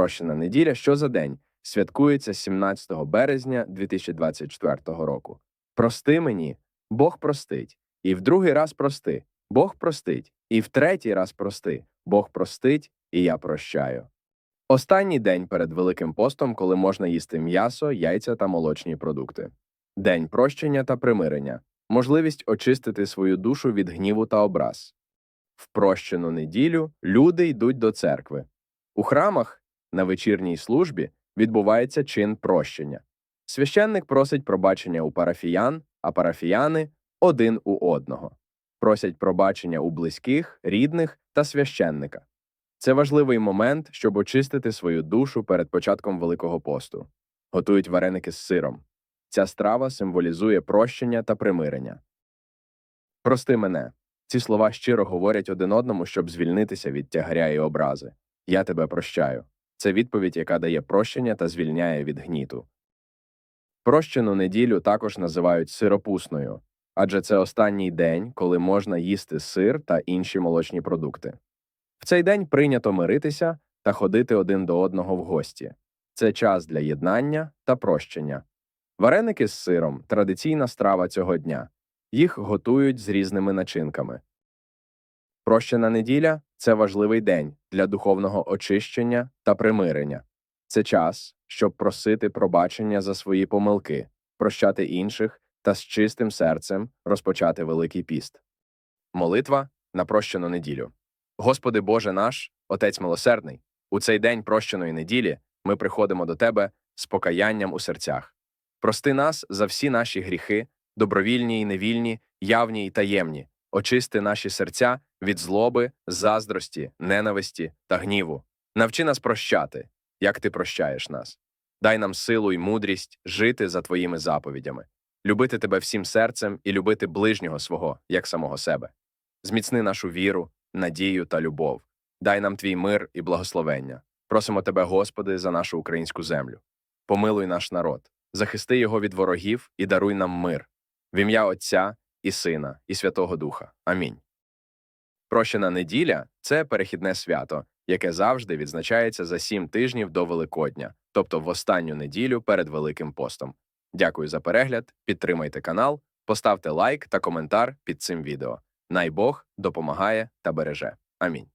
Прощена неділя, що за день, святкується 17 березня 2024 року. Прости мені, Бог простить, і в другий раз прости, Бог простить, і в третій раз прости, Бог простить, і я прощаю. Останній день перед Великим постом, коли можна їсти м'ясо, яйця та молочні продукти. День прощення та примирення, можливість очистити свою душу від гніву та образ. В прощену неділю люди йдуть до церкви. У храмах на вечірній службі відбувається чин прощення. Священник просить пробачення у парафіян, а парафіяни один у одного. Просять пробачення у близьких, рідних та священника. Це важливий момент, щоб очистити свою душу перед початком Великого посту. Готують вареники з сиром. Ця страва символізує прощення та примирення. Прости мене. Ці слова щиро говорять один одному, щоб звільнитися від тягаря і образи. Я тебе прощаю. Це відповідь, яка дає прощення та звільняє від гніту. Прощену неділю також називають сиропусною, адже це останній день, коли можна їсти сир та інші молочні продукти. В цей день прийнято миритися та ходити один до одного в гості. Це час для єднання та прощення. Вареники з сиром традиційна страва цього дня. Їх готують з різними начинками. Прощена неділя це важливий день для духовного очищення та примирення. Це час, щоб просити пробачення за свої помилки, прощати інших та з чистим серцем розпочати Великий піст. Молитва на прощену неділю. Господи Боже наш, Отець милосердний, у цей день прощеної неділі ми приходимо до Тебе з покаянням у серцях. Прости нас за всі наші гріхи, добровільні і невільні, явні і таємні, очисти наші серця від злоби, заздрості, ненависті та гніву. Навчи нас прощати, як ти прощаєш нас. Дай нам силу і мудрість жити за твоїми заповідями, любити тебе всім серцем і любити ближнього свого, як самого себе. Зміцни нашу віру, надію та любов. Дай нам твій мир і благословення. Просимо тебе, Господи, за нашу українську землю. Помилуй наш народ, захисти його від ворогів і даруй нам мир. В ім'я Отця і Сина, і Святого Духа. Амінь. Прощена неділя це перехідне свято, яке завжди відзначається за сім тижнів до Великодня, тобто в останню неділю перед Великим постом. Дякую за перегляд, підтримайте канал, поставте лайк та коментар під цим відео. Най Бог допомагає та береже. Амінь.